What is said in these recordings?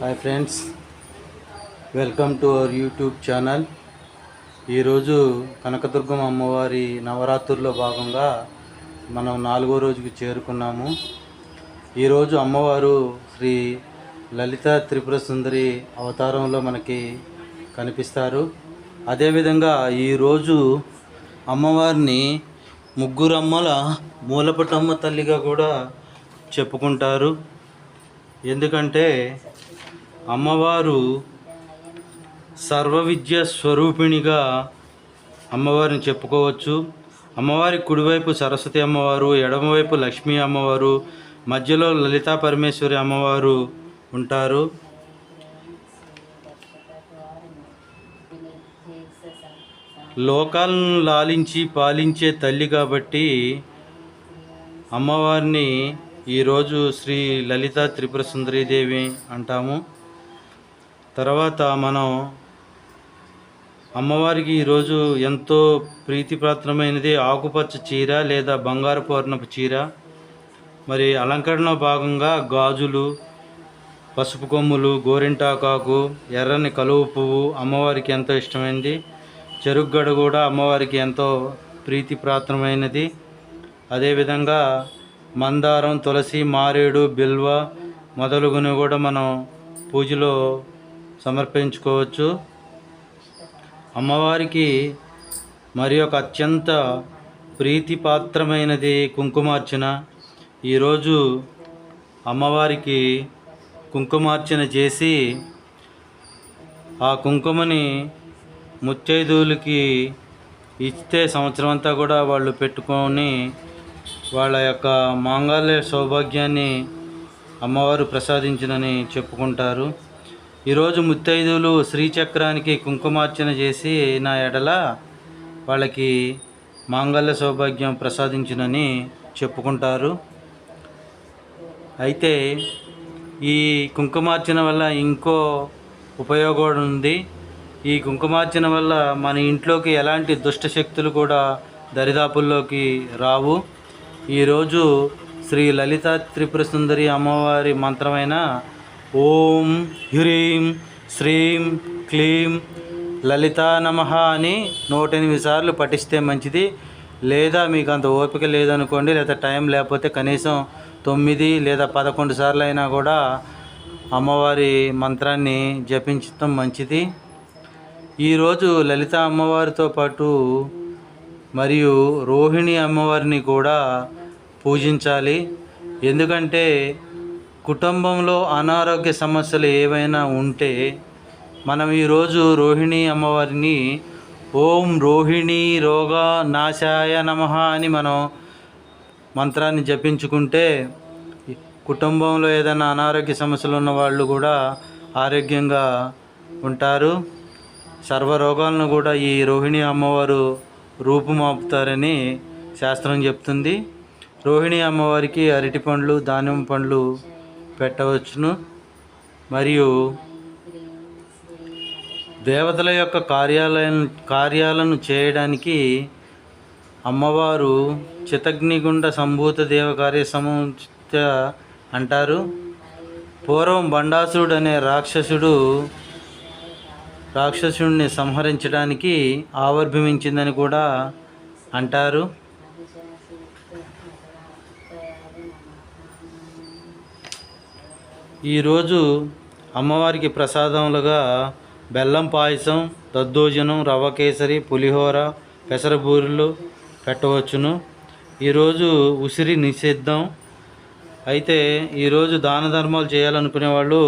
Hi friends welcome to our YouTube channel. ఈరోజు కనకదుర్గం అమ్మవారి నవరాత్రుల్లో భాగంగా మనం నాలుగో రోజుకి చేరుకున్నాము. ఈరోజు అమ్మవారు శ్రీ లలిత త్రిపుర సుందరి అవతారంలో మనకి కనిపిస్తారు. అదేవిధంగా ఈరోజు అమ్మవారిని ముగ్గురమ్మల మూలపటమ్మ తల్లిగా కూడా చెప్పుకుంటారు. ఎందుకంటే అమ్మవారు సర్వవిద్య స్వరూపిణిగా అమ్మవారిని చెప్పుకోవచ్చు. అమ్మవారి కుడివైపు సరస్వతి అమ్మవారు ఎడమవైపు లక్ష్మీ అమ్మవారు మధ్యలో లలితా పరమేశ్వరి అమ్మవారు ఉంటారు. లోకాలను లాలించి పాలించే తల్లి కాబట్టి అమ్మవారిని ఈరోజు శ్రీ లలిత త్రిపుర సుందరీదేవి అంటాము. తర్వాత మనం అమ్మవారికి ఈరోజు ఎంతో ప్రీతిపాత్రమైనది ఆకుపచ్చ చీర లేదా బంగారు పూర్ణపు చీర మరి అలంకరణలో భాగంగా గాజులు పసుపు కొమ్ములు గోరింటాకాకు ఎర్రని కలువ పువ్వు అమ్మవారికి ఎంతో ఇష్టమైనది. చెరుగ్గడ కూడా అమ్మవారికి ఎంతో ప్రీతిపాత్రమైనది. అదేవిధంగా మందారం తులసి మారేడు బిల్వ మొదలుగుని కూడా మనం పూజలో సమర్పించుకోవచ్చు. అమ్మవారికి మరి ఒక అత్యంత ప్రీతిపాత్రమైనది కుంకుమార్చన. ఈరోజు అమ్మవారికి కుంకుమార్చన చేసి ఆ కుంకుమని ముత్తైదువులకి ఇస్తే సంవత్సరం అంతా కూడా వాళ్ళు పెట్టుకొని వాళ్ళ యొక్క మాంగళ్య సౌభాగ్యాన్ని అమ్మవారు ప్రసాదించినని చెప్పుకుంటారు. ఈరోజు ముత్తైదువులు శ్రీచక్రానికి కుంకుమార్చన చేసి నా ఎడల వాళ్ళకి మాంగళ్య సౌభాగ్యం ప్రసాదించునని చెప్పుకుంటారు. అయితే ఈ కుంకుమార్చన వల్ల ఇంకో ఉపయోగం ఉంది. ఈ కుంకుమార్చన వల్ల మన ఇంట్లోకి ఎలాంటి దుష్ట శక్తులు కూడా దరిదాపుల్లోకి రావు. ఈరోజు శ్రీ లలిత త్రిపుర సుందరి అమ్మవారి మంత్రమైన ఓం హ్రీం శ్రీం క్లీం లలిత నమః అని నూట ఎనిమిది సార్లు పఠిస్తే మంచిది. లేదా మీకు అంత ఓపిక లేదనుకోండి లేదా టైం లేకపోతే కనీసం తొమ్మిది లేదా పదకొండు సార్లు అయినా కూడా అమ్మవారి మంత్రాన్ని జపించటం మంచిది. ఈరోజు లలిత అమ్మవారితో పాటు మరియు రోహిణి అమ్మవారిని కూడా పూజించాలి. ఎందుకంటే కుటుంబంలో అనారోగ్య సమస్యలు ఏవైనా ఉంటే మనం ఈరోజు రోహిణి అమ్మవారిని ఓం రోహిణి రోగ నాశాయ నమః అని మనం మంత్రాన్ని జపించుకుంటే కుటుంబంలో ఏదైనా అనారోగ్య సమస్యలు ఉన్న వాళ్ళు కూడా ఆరోగ్యంగా ఉంటారు. సర్వ రోగాలను కూడా ఈ రోహిణి అమ్మవారు రూపుమాపుతారని శాస్త్రం చెప్తుంది. రోహిణి అమ్మవారికి అరటి పండ్లు దానిమ్మ పండ్లు పెట్టవచ్చును. మరియు దేవతల యొక్క కార్యాలయం కార్యాలను చేయడానికి అమ్మవారు చితగ్నిగుండ సంభూత దేవ కార్య అంటారు. పూర్వం బండాసురుడు అనే రాక్షసుడు రాక్షసుడిని సంహరించడానికి ఆవిర్భవించిందని కూడా అంటారు. ఈరోజు అమ్మవారికి ప్రసాదములుగా బెల్లం పాయసం దద్దోజనం రవ్వ కేసరి పులిహోర పెసరబూరెలు పెట్టవచ్చును. ఈరోజు ఉసిరి నిషిద్ధం. అయితే ఈరోజు దాన ధర్మాలు చేయాలనుకునే వాళ్ళు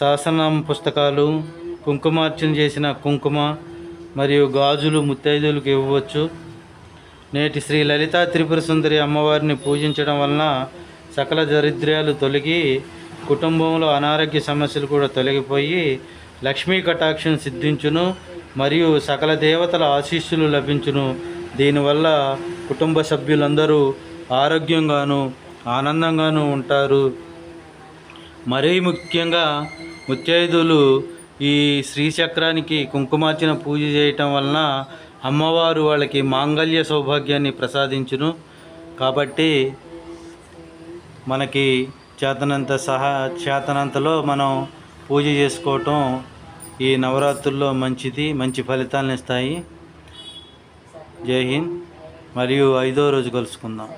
సహస్రనామ పుస్తకాలు కుంకుమార్చన చేసిన కుంకుమ మరియు గాజులు ముత్తైదులకు ఇవ్వవచ్చు. నేటి శ్రీ లలితా త్రిపుర సుందరి అమ్మవారిని పూజించడం వలన సకల దరిద్ర్యాలు తొలగి కుటుంబంలో అనారోగ్య సమస్యలు కూడా తొలగిపోయి లక్ష్మీ కటాక్షం సిద్ధించును మరియు సకల దేవతల ఆశీస్సులు లభించును. దీనివల్ల కుటుంబ సభ్యులందరూ ఆరోగ్యంగాను ఆనందంగాను ఉంటారు. మరీ ముఖ్యంగా ముత్యైదులు ఈ శ్రీచక్రానికి కుంకుమార్చన పూజ చేయటం వలన అమ్మవారు వాళ్ళకి మాంగళ్య సౌభాగ్యాన్ని ప్రసాదించును. కాబట్టి మనకి చేతనంత సహా చేతనంతలో మనం పూజ చేసుకోవటం ఈ నవరాత్రుల్లో మంచిది మంచి ఫలితాలను ఇస్తాయి. జై హింద్. మరియు ఐదో రోజు కలుసుకుందాం.